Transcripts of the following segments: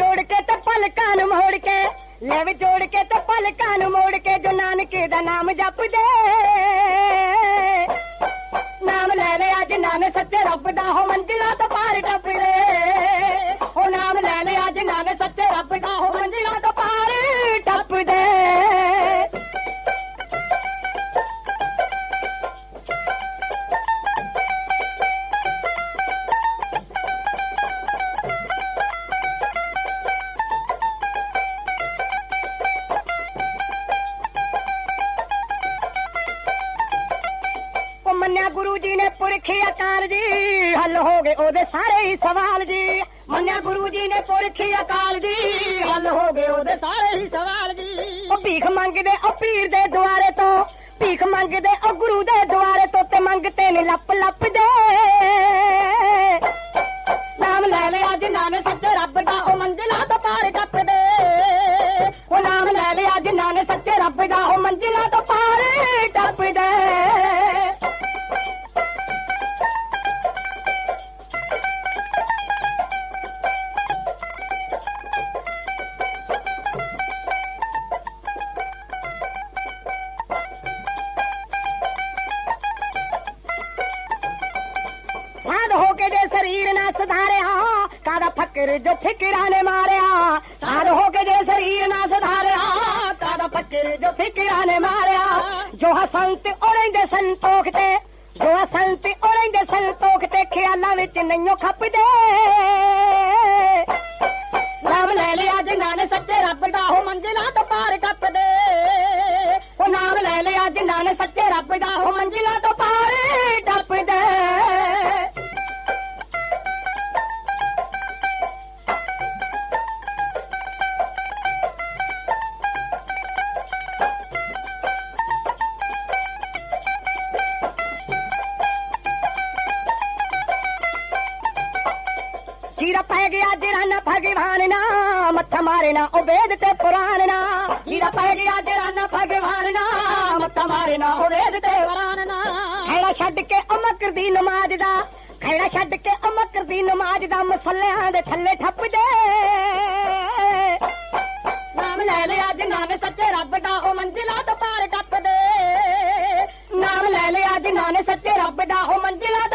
ਜੋੜ ਕੇ ਤਾਂ ਪਲਕਾਂ ਨੂੰ ਮੋੜ ਕੇ ਲੈ ਵੀ ਜੋੜ ਕੇ ਤਾਂ ਪਲਕਾਂ ਨੂੰ ਮੋੜ ਕੇ ਜੋ ਨਾਨਕੇ ਦਾ ਨਾਮ ਜਪਦੇ। ਨਾਮ ਲੈ ਲੈ, ਅੱਜ ਨਾਮ ਸੱਚੇ ਰੱਬ ਦਾ ਹੋ ਮੰਜ਼ਿਲਾਂ ਤੋਂ ਪਾਰ ਟੱਪੜੇ ਜੀ ਨੇ ਪੁਰਖੀ ਅਕਾਲ ਜੀ, ਹੱਲ ਹੋ ਗਏ ਉਹਦੇ ਸਾਰੇ ਹੀ ਸਵਾਲ ਜੀ। ਮੰਨਿਆ ਗੁਰੂ ਜੀ ਨੇ ਪੁਰਖੀ ਅਕਾਲ ਜੀ, ਹੱਲ ਹੋ ਗਏ ਉਹਦੇ ਸਾਰੇ ਹੀ ਸਵਾਲ ਜੀ। ਉਹ ਭੀਖ ਮੰਗਦੇ ਉਹ ਪੀਰ ਦੇ ਦੁਆਰੇ ਤੋਂ, ਭੀਖ ਮੰਗਦੇ ਉਹ ਗੁਰੂ ਦੇ ਦੁਆਰੇ ਤੋਂ ਤੇ ਮੰਗਤੇ ਨੇ ਲੱਪ ਲੱਪ ਦੇ। ਨਾਮ ਲੈ ਲਿਆ ਅੱਜ ਨਾਨੇ ਸੱਚੇ ਰੱਬ ਦਾ, ਉਹ ਮੰਜ਼ਿਲਾਂ ਤੋਂ ਪਾਰ ਟੱਪਦੇ। ਉਹ ਨਾਮ ਲੈ ਲਿਆ ਅੱਜ ਨਾਨੇ ਸੱਚੇ ਰੱਬ ਦਾ, ਉਹ ਮੰਜ਼ਿਲਾਂ ਤੋਂ ਪਾਰ ਫਕਰ ਜੋ ਫਿਕਰਾਂ ਨੇ ਮਾਰਿਆ। ਸਾਧ ਹੋ ਕੇ ਜੇ ਸਰੀਰ ਨਾ ਸੁਧਾਰਿਆ ਕਾਦਾ ਫਕਰ ਜੋ ਫਿਕਰਾਂ ਨੇ ਮਾਰਿਆ। ਜੋ ਹਸੰਤ ਔਰੰਦੇ ਸੰਤੋਖ ਤੇ, ਜੋ ਹਸੰਤ ਔਰੰਦੇ ਸੰਤੋਖ ਤੇ, ਖਿਆਲਾਂ ਵਿੱਚ ਨਈਓ ਖੱਪਦੇ। ਨਾਮ ਲੈ ਲਿਆ ਜਿਨ੍ਹਾਂ ਨੇ ਸੱਚੇ ਰੱਬ ਦਾ, ਉਹ ਮੰਜ਼ਿਲਾਂ ਤੋਂ ਪਾਰ ਟੱਪਦੇ। ਉਹ ਨਾਮ ਲੈ ਲਿਆ ਜਿਨ੍ਹਾਂ ਨੇ ਸੱਚੇ ਰੱਬ ਦਾ, ਉਹ ਮੰਜ਼ਿਲਾਂ ਜੀਰਾ ਪੈ ਗਿਆ ਜਰਾ ਨਾ ਭਗਵਾਨ ਨਾ, ਮੱਥਾ ਮਾਰਨਾ, ਉਹ ਵੇਦ ਤੇ ਪੁਰਾਣ ਨਾ। ਜੀਰਾ ਪੈ ਗਿਆ ਜਰਾ ਨਾ ਭਗਵਾਨ ਨਾ, ਮੱਥਾ ਮਾਰੇ ਨਾ ਵੇਦ ਤੇ ਪੁਰਾਣ ਨਾ। ਖੈੜਾ ਛੱਡ ਕੇ ਅਮਕਰ ਦੀ ਨਮਾਜ਼ ਦਾ, ਖੈੜਾ ਛੱਡ ਕੇ ਅਮਕਰ ਦੀ ਨਮਾਜ਼ ਦਾ, ਮਸਲਿਆਂ ਦੇ ਥੱਲੇ ਠੱਪ ਦੇ ਨਾਮ ਲੈ ਲਿਆ ਅੱਜ ਨੇ ਸੱਚੇ ਰੱਬ ਦਾ, ਉਹ ਮੰਜ਼ਿਲਾਂ ਤੋਂ ਪਾਰ ਟੱਪਦੇ ਨਾਮ ਲੈ ਲਿਆ ਅੱਜ ਨੇ ਸੱਚੇ ਰੱਬ ਦਾ, ਉਹ ਮੰਜ਼ਿਲਾਂ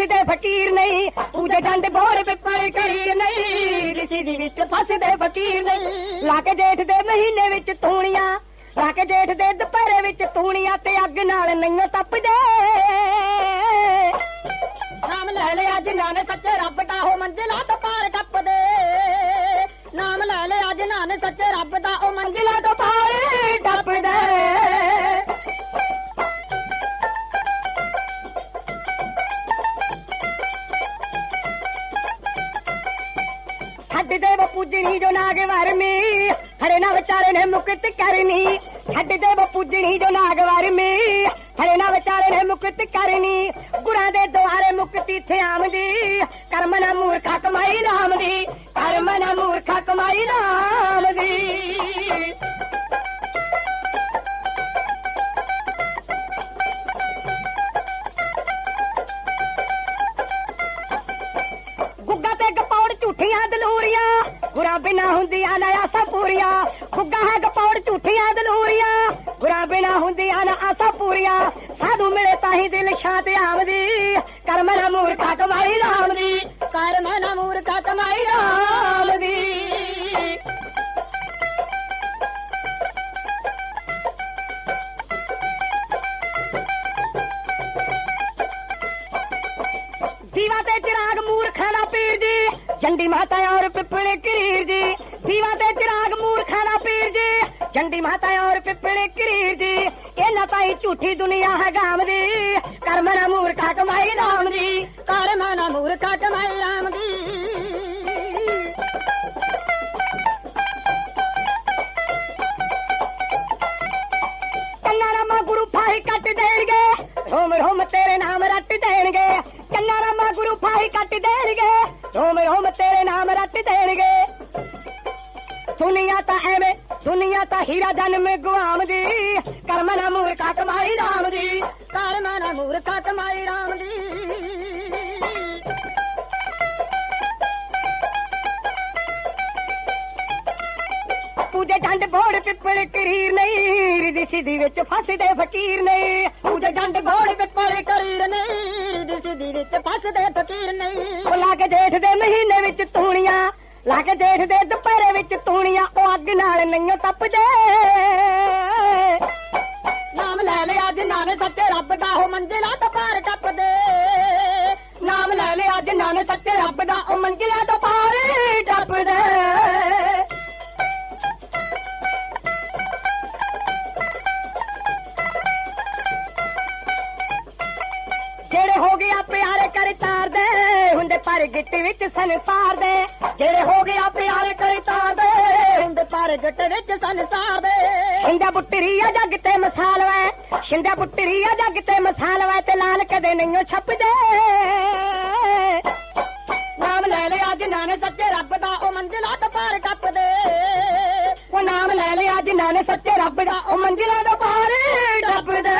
ਫਸਦੇ ਫਕੀਰ ਨਹੀਂ, ਪੂਜੇ ਜੰਡ ਬੋੜ ਪਿੱਪਲ ਕਰੀਰ ਨਹੀਂ ਰਿਦੀ ਸਿਦੀ ਵਿੱਚ ਫਸਦੇ ਫਕੀਰ ਨਹੀਂ। ਲਾ ਕੇ ਜੇਠ ਦੇ ਮਹੀਨੇ ਵਿੱਚ ਤੂਣੀਆਂ, ਲਾ ਕੇ ਜੇਠ ਦੇ ਦੁਪਹਿਰੇ ਵਿੱਚ ਤੂਣੀਆਂ ਤੇ ਅੱਗ ਨਾਲ ਨਹੀਂ ਤਪਦੇ। ਨਾਮ ਲੈ ਲਿਆ ਅੱਜ ਨਾਨੇ ਸੱਚੇ ਰੱਬ ਦਾ ਉਹ ਮੰਜ਼ਿਲਾਂ ਤੋਂ ਪਾਰ ਟੱਪਦੇ। ਨਾਮ ਲੈ ਲਿਆ ਅੱਜ ਨਾਨੇ ਸੱਚੇ ਰੱਬ ਦਾ ਉਹ ਮੰਜ਼ਿਲਾਂ ਤੋਂ ਪਾਰ ਟੱਪਦੇ। ਛੱਡ ਦੇ ਪੂਜਣੀ ਜੋ ਨਾਗ ਵਰਮੀ। ਹਰੇ ਨਾ ਵਿਚਾਰੇ ਨੇ ਮੁਕਤ ਕਰਨੀ। ਛੱਡ ਦੇਵ ਵਾ ਪੂਜਣੀ ਜੋ ਨਾਗ ਵਰਮੀ। ਹਰੇ ਨਾ ਵਿਚਾਰੇ ਨੇ ਮੁਕਤ ਕਰਨੀ। ਗੁਰਾਂ ਦੇ ਦੁਆਰੇ ਮੁਕਤੀ ਥੇ ਆਮਦੀ ਕਰਮ ਨਾ ਮੂਰਖਾ ਕਮਾਈ ਰਾਮ ਦੀ। ਕਰਮ ਨਾ ਮੂਰਖਾ ਕਮਾਈ ਰਾਮ ਦੀ। ਪੂਰੀਆਂ ਗੁੱਗਾ ਹੈ ਗਪੌੜ ਝੂਠੀਆਂ ਦਲੂਰੀਆਂ। ਗੁਰਾ ਬਿਨਾ ਹੁੰਦੀਆਂ, ਨਾ ਆਸਾ ਪੂਰੀਆਂ। ਸਾਧੂ ਮਿਲੇ ਤਾਂ ਹੀ ਦਿਲ ਸ਼ਾਂਤ ਆਵਦੀ। ਕਰਮ ਨਾ ਮੂਰਖਾ ਕਮਾਈ ਰਾਮ ਦੀ ਕਰਮ ਨਾ ਮੂਰਖਾ ਕਮਾਈ ਰਾਮ ਦੀ ਦੀਵਾ ਤੇ ਚਿਰਾਗ ਮੂਰਖਾ ਨਾ ਪੀਰ ਜੀ ਚੰਡੀ ਮਾਤਾ ਔਰ ਪਿੱਪਲੇ ਕਰੀਰ ਜੀ ਦੀਵਾ ਤੇ ਚਿਰਾਗ ਮੂਰਖਾਂ ਦਾ ਪੀਰ ਜੀ, ਚੰਡੀ ਮਾਤਾ ਔਰ ਪਿੱਪਲੇ ਕਰੀਰ ਜੀ। ਇਹਨਾਂ ਤਾਈ ਝੂਠੀ ਦੁਨੀਆ ਹੈ ਗਾਮ ਦੀ। ਕਰਮ ਨਾ ਮੂਰਖਾ ਕਮਾਈ ਰਾਮ ਦੀ। ਕਰਮ ਨਾ ਮੂਰਖਾ ਕਮਾਈ ਰਾਮ ਦੀ। ਰਾਮਾ ਗੁਰੂ ਫਾਹੀ ਕੱਟ ਦੇਣਗੇ। ਰੋਮ ਰੋਮ ਤੇਰੇ ਨਾਮ ਰੱਟ ਦੇਣਗੇ। ਕੰਨਾ ਰਾਮਾ ਗੁਰੂ ਫਾਹੀ ਕੱਟ ਦੇਣਗੇ। ਰੋਮ ਰੋਮ ਤੇਰੇ ਨਾਮ ਰੱਟ ਦੇਣਗੇ। ਦੁਨੀਆ ਤਾਂ ਐਵੇਂ, ਦੁਨੀਆ ਤਾਂ ਹੀਰਾ ਜਨਮ ਗੁਆਮ ਦੀ ਕਰਮ ਨਾ ਮੂਰਖਾ ਕਮਾਈ ਰਾਮ ਦੀ ਕਰ ਮਨ ਮੂਰਖਾ ਕਮਾਈ ਰਾਮ ਦੀ ਪੂਜੇ ਜੰਡ ਬੋੜ ਪਿੱਪਲ ਕਰੀਰ ਨਹੀਂ ਰਿਦੀ ਸਿੱਧੀ ਵਿੱਚ ਫਸਦੇ ਫਕੀਰ ਨਹੀਂ ਪੂਜੇ ਜੰਡ ਘੋੜ ਪਿੱਪਲ ਕਰੀਰ ਨਹੀਂ ਦੀ ਸਿੱਧੀ ਵਿੱਚ ਫਸਦੇ ਫਕੀਰ ਨਹੀਂ ਉਹ ਲਾ ਜੇਠ ਦੇ ਮਹੀਨੇ ਵਿੱਚ ਤੂਣੀਆਂ ਲਾ ਕੇ ਜੇਠ ਦੇ ਦੁਪਹਿਰੇ ਵਿੱਚ ਤੂਣੀਆਂ ਉਹ ਅੱਗ ਨਾਲ ਨਹੀਂ ਤਪਦੇ ਨਾਮ ਲੈ ਲਿਆ ਅੱਜ ਨੇ ਸੱਚੇ ਰੱਬ ਦਾ ਉਹ ਮੰਜ਼ਿਲਾਂ ਤੋਂ ਪਾਰ ਟੱਪਦੇ। ਨਾਮ ਲੈ ਲਿਆ ਅੱਜ ਨੇ ਸੱਚੇ ਰੱਬ ਦਾ ਉਹ ਮੰਜ਼ਿਲਾਂ ਤੋਂ ਪਾਰ ਟੱਪਦੇ। ਪਰ ਗਿੱਟ ਵਿੱਚ ਸੰਸਾਰ ਦੇ ਜਿਹੜੇ ਹੋ ਗਿਆ ਪਿਆਰੇ ਕਰ ਤਾਰਦੇ। ਹੁੰਦੇ ਪਰ ਜੱਟ ਵਿੱਚ ਸੰਸਾਰ ਦੇ ਸ਼ਿੰਦਾ ਬੁੱਟਰੀ ਆ ਜੱਗ ਤੇ ਮਸਾਲ ਵੈ। ਸ਼ਿੰਦਾ ਬੁੱਟਰੀ ਆ ਜੱਗ ਤੇ ਮਸਾਲ ਵੈ ਤੇ ਲਾਲ ਕਦੇ ਨਹੀਂਓ ਛਪਦੇ। ਨਾਮ ਲੈ ਲਿਆ ਜਿਨ੍ਹਾਂ ਨੇ ਸੱਚੇ ਰੱਬ ਦਾ ਉਹ ਮੰਜ਼ਿਲਾਂ ਤੋਂ ਪਾਰ ਟੱਪਦੇ। ਉਹ ਨਾਮ ਲੈ ਲਿਆ ਜਿਨ੍ਹਾਂ ਨੇ ਸੱਚੇ ਰੱਬ ਦਾ ਉਹ ਮੰਜ਼ਿਲਾਂ ਦਾ ਪਾਰ ਟੱਪਦੇ।